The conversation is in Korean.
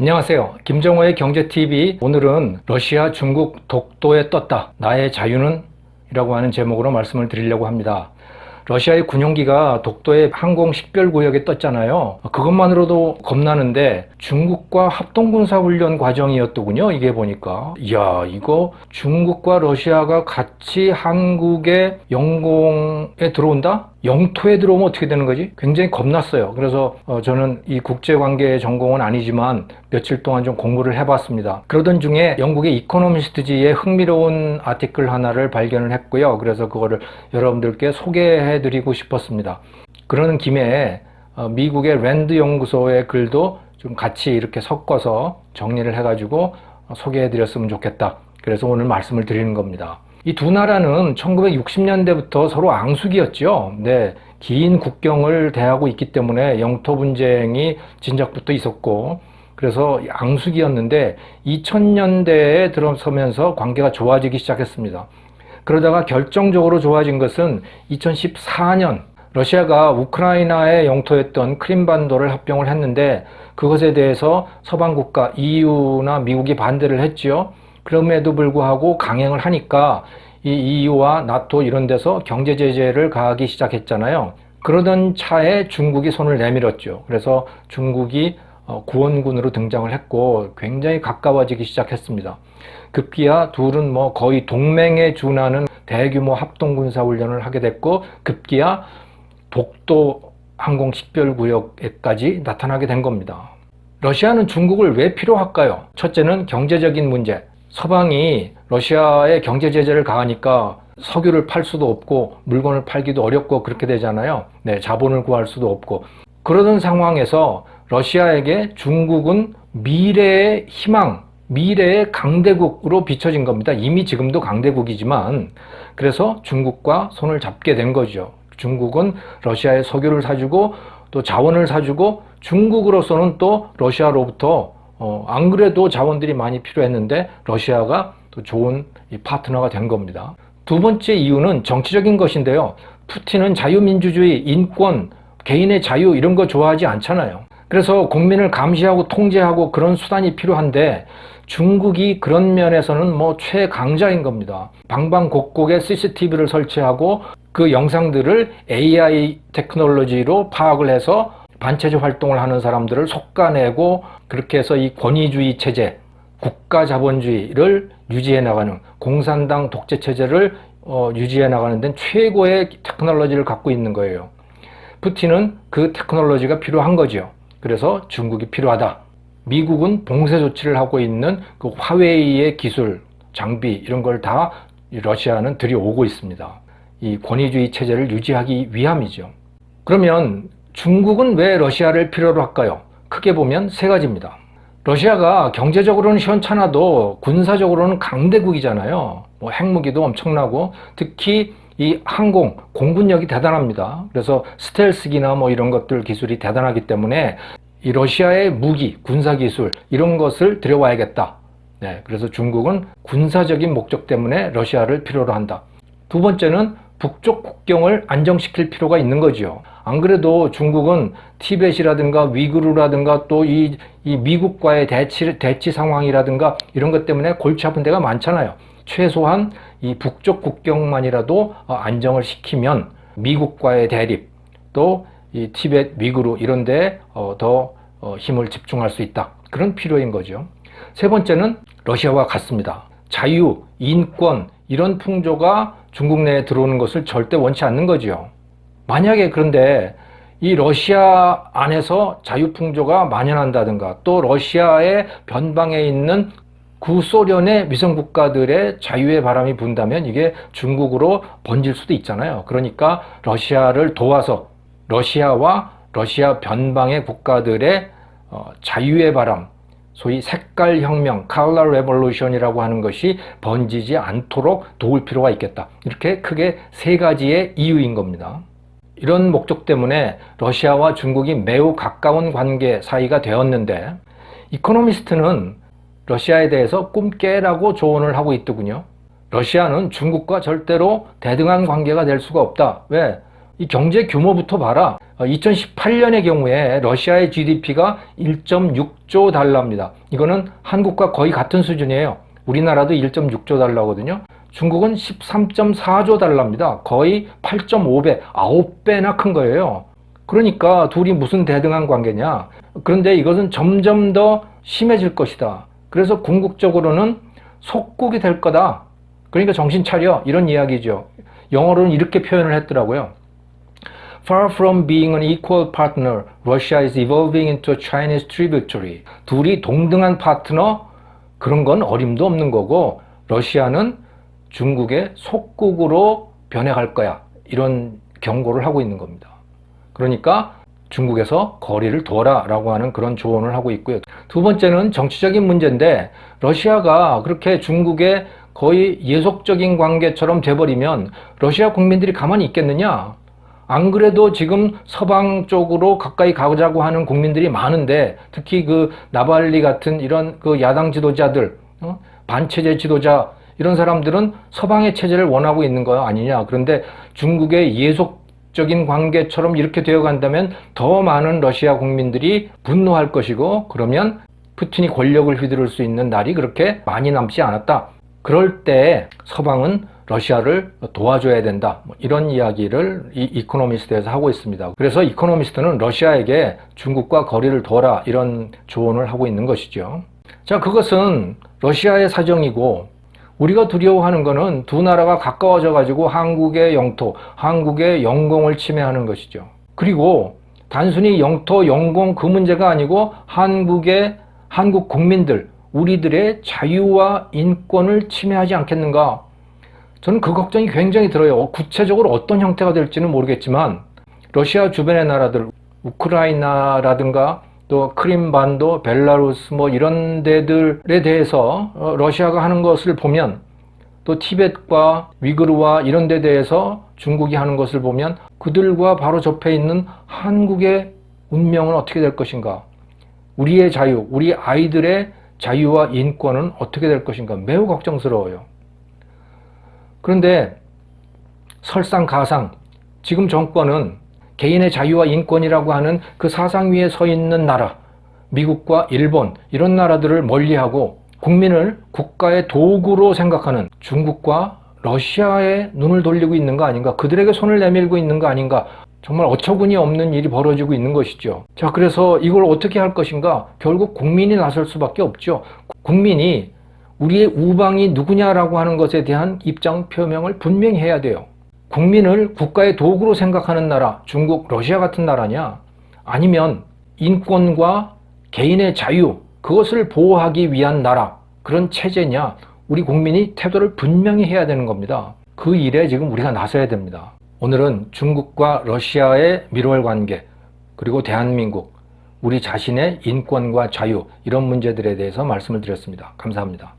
안녕하세요. 김정호의 경제TV. 오늘은 러시아, 중국 독도에 떴다. 나의 자유는? 이라고 하는 제목으로 말씀을 드리려고 합니다. 러시아의 군용기가 독도의 항공 식별구역에 떴잖아요. 그것만으로도 겁나는데 중국과 합동군사훈련 과정이었더군요. 이게 보니까. 이야, 이거 중국과 러시아가 같이 한국의 영공에 들어온다? 영토에 들어오면 어떻게 되는 거지? 굉장히 겁났어요. 그래서 어, 저는 이 국제관계 전공은 아니지만 며칠 동안 좀 공부를 해봤습니다. 그러던 중에 영국의 이코노미스트지에 흥미로운 아티클 하나를 발견을 했고요. 그래서 그거를 여러분들께 소개해드리고 싶었습니다. 그러는 김에 어, 미국의 랜드 연구소의 글도 좀 같이 이렇게 섞어서 정리를 해가지고 어, 소개해드렸으면 좋겠다. 그래서 오늘 말씀을 드리는 겁니다. 이 두 나라는 1960년대부터 서로 앙숙이었죠. 네. 긴 국경을 대하고 있기 때문에 영토 분쟁이 진작부터 있었고, 그래서 앙숙이었는데 2000년대에 들어서면서 관계가 좋아지기 시작했습니다. 그러다가 결정적으로 좋아진 것은 2014년 러시아가 우크라이나의 영토였던 크림반도를 합병을 했는데 그것에 대해서 서방 국가 EU나 미국이 반대를 했지요. 그럼에도 불구하고 강행을 하니까 이 EU와 나토 이런 데서 경제 제재를 가하기 시작했잖아요. 그러던 차에 중국이 손을 내밀었죠. 그래서 중국이 어, 구원군으로 등장을 했고 굉장히 가까워지기 시작했습니다. 급기야 둘은 뭐 거의 동맹에 준하는 대규모 합동군사 훈련을 하게 됐고 급기야 독도 항공 식별구역에까지 나타나게 된 겁니다. 러시아는 중국을 왜 필요할까요? 첫째는 경제적인 문제. 서방이 러시아에 경제 제재를 가하니까 석유를 팔 수도 없고 물건을 팔기도 어렵고 그렇게 되잖아요. 네, 자본을 구할 수도 없고. 그러던 상황에서 러시아에게 중국은 미래의 희망, 미래의 강대국으로 비춰진 겁니다. 이미 지금도 강대국이지만 그래서 중국과 손을 잡게 된 거죠. 중국은 러시아의 석유를 사주고 또 자원을 사주고 중국으로서는 또 러시아로부터 어, 안 그래도 자원들이 많이 필요했는데 러시아가 또 좋은 파트너가 된 겁니다. 두 번째 이유는 정치적인 것인데요. 푸틴은 자유민주주의, 인권, 개인의 자유 이런 거 좋아하지 않잖아요. 그래서 국민을 감시하고 통제하고 그런 수단이 필요한데 중국이 그런 면에서는 뭐 최강자인 겁니다. 방방곡곡에 CCTV를 설치하고 그 영상들을 AI 테크놀로지로 파악을 해서 반체제 활동을 하는 사람들을 속가내고 그렇게 해서 이 권위주의 체제, 국가 자본주의를 유지해 나가는 공산당 독재 체제를 어, 유지해 나가는 데는 최고의 테크놀로지를 갖고 있는 거예요. 푸틴은 그 테크놀로지가 필요한 거죠. 그래서 중국이 필요하다. 미국은 봉쇄 조치를 하고 있는 그 화웨이의 기술, 장비 이런 걸 다 러시아는 들여오고 있습니다. 이 권위주의 체제를 유지하기 위함이죠. 그러면 중국은 왜 러시아를 필요로 할까요? 크게 보면 세 가지입니다. 러시아가 경제적으로는 시원찮아도 군사적으로는 강대국이잖아요. 뭐 핵무기도 엄청나고 특히 이 항공 공군력이 대단합니다. 그래서 스텔스기나 뭐 이런 것들 기술이 대단하기 때문에 이 러시아의 무기, 군사 기술 이런 것을 들여와야겠다. 네, 그래서 중국은 군사적인 목적 때문에 러시아를 필요로 한다. 두 번째는 북쪽 국경을 안정시킬 필요가 있는 거죠. 안 그래도 중국은 티벳이라든가 위구르라든가 또이 이 미국과의 대치, 대치 상황이라든가 이런 것 때문에 골치 아픈 데가 많잖아요. 최소한 이 북쪽 국경만이라도 어, 안정을 시키면 미국과의 대립 또 이 티벳, 위구르 이런 데에 어, 더 어, 힘을 집중할 수 있다. 그런 필요인 거죠. 세 번째는 러시아와 같습니다. 자유, 인권 이런 풍조가 중국 내에 들어오는 것을 절대 원치 않는 거지요. 만약에 그런데 이 러시아 안에서 자유풍조가 만연한다든가 또 러시아의 변방에 있는 구소련의 위성 국가들의 자유의 바람이 분다면 이게 중국으로 번질 수도 있잖아요. 그러니까 러시아를 도와서 러시아와 러시아 변방의 국가들의 어, 자유의 바람, 소위 색깔 혁명, 칼라 레볼루션이라고 하는 것이 번지지 않도록 도울 필요가 있겠다. 이렇게 크게 세 가지의 이유인 겁니다. 이런 목적 때문에 러시아와 중국이 매우 가까운 관계 사이가 되었는데 이코노미스트는 러시아에 대해서 꿈깨라고 조언을 하고 있더군요. 러시아는 중국과 절대로 대등한 관계가 될 수가 없다. 왜? 이 경제 규모부터 봐라. 2018년의 경우에 러시아의 GDP가 1.6조 달러입니다. 이거는 한국과 거의 같은 수준이에요. 우리나라도 1.6조 달러거든요. 중국은 13.4조 달러입니다. 거의 8.5배, 9배나 큰 거예요. 그러니까 둘이 무슨 대등한 관계냐. 그런데 이것은 점점 더 심해질 것이다. 그래서 궁극적으로는 속국이 될 거다. 그러니까 정신 차려. 이런 이야기죠. 영어로는 이렇게 표현을 했더라고요. Far from being an equal partner, Russia is evolving into a Chinese tributary. 둘이 동등한 파트너, 그런 건 어림도 없는 거고, 러시아는 중국의 속국으로 변해갈 거야. 이런 경고를 하고 있는 겁니다. 그러니까 중국에서 거리를 둬라 라고 하는 그런 조언을 하고 있고요. 두 번째는 정치적인 문제인데 러시아가 그렇게 중국의 거의 예속적인 관계처럼 돼버리면 러시아 국민들이 가만히 있겠느냐? 안 그래도 지금 서방 쪽으로 가까이 가자고 하는 국민들이 많은데 특히 그 나발리 같은 이런 그 야당 지도자들, 어? 반체제 지도자 이런 사람들은 서방의 체제를 원하고 있는 거 아니냐. 그런데 중국의 예속적인 관계처럼 이렇게 되어 간다면 더 많은 러시아 국민들이 분노할 것이고 그러면 푸틴이 권력을 휘두를 수 있는 날이 그렇게 많이 남지 않았다. 그럴 때 서방은 러시아를 도와줘야 된다. 뭐 이런 이야기를 이 이코노미스트에서 하고 있습니다. 그래서 이코노미스트는 러시아에게 중국과 거리를 둬라 이런 조언을 하고 있는 것이죠. 자, 그것은 러시아의 사정이고 우리가 두려워하는 것은 두 나라가 가까워져 가지고 한국의 영토, 한국의 영공을 침해하는 것이죠. 그리고 단순히 영토, 영공 그 문제가 아니고 한국의 한국 국민들, 우리들의 자유와 인권을 침해하지 않겠는가? 저는 그 걱정이 굉장히 들어요. 구체적으로 어떤 형태가 될지는 모르겠지만 러시아 주변의 나라들, 우크라이나라든가 또 크림반도, 벨라루스 뭐 이런 데들에 대해서 어, 러시아가 하는 것을 보면 또 티벳과 위그르와 이런 데 대해서 중국이 하는 것을 보면 그들과 바로 접해 있는 한국의 운명은 어떻게 될 것인가? 우리의 자유, 우리 아이들의 자유와 인권은 어떻게 될 것인가? 매우 걱정스러워요. 그런데 설상가상 지금 정권은 개인의 자유와 인권이라고 하는 그 사상 위에 서 있는 나라, 미국과 일본 이런 나라들을 멀리하고 국민을 국가의 도구로 생각하는 중국과 러시아에 눈을 돌리고 있는 거 아닌가? 그들에게 손을 내밀고 있는 거 아닌가? 정말 어처구니 없는 일이 벌어지고 있는 것이죠. 자, 그래서 이걸 어떻게 할 것인가? 결국 국민이 나설 수밖에 없죠. 국민이 우리의 우방이 누구냐라고 하는 것에 대한 입장 표명을 분명히 해야 돼요. 국민을 국가의 도구로 생각하는 나라, 중국, 러시아 같은 나라냐? 아니면 인권과 개인의 자유, 그것을 보호하기 위한 나라, 그런 체제냐? 우리 국민이 태도를 분명히 해야 되는 겁니다. 그 일에 지금 우리가 나서야 됩니다. 오늘은 중국과 러시아의 밀월 관계, 그리고 대한민국, 우리 자신의 인권과 자유, 이런 문제들에 대해서 말씀을 드렸습니다. 감사합니다.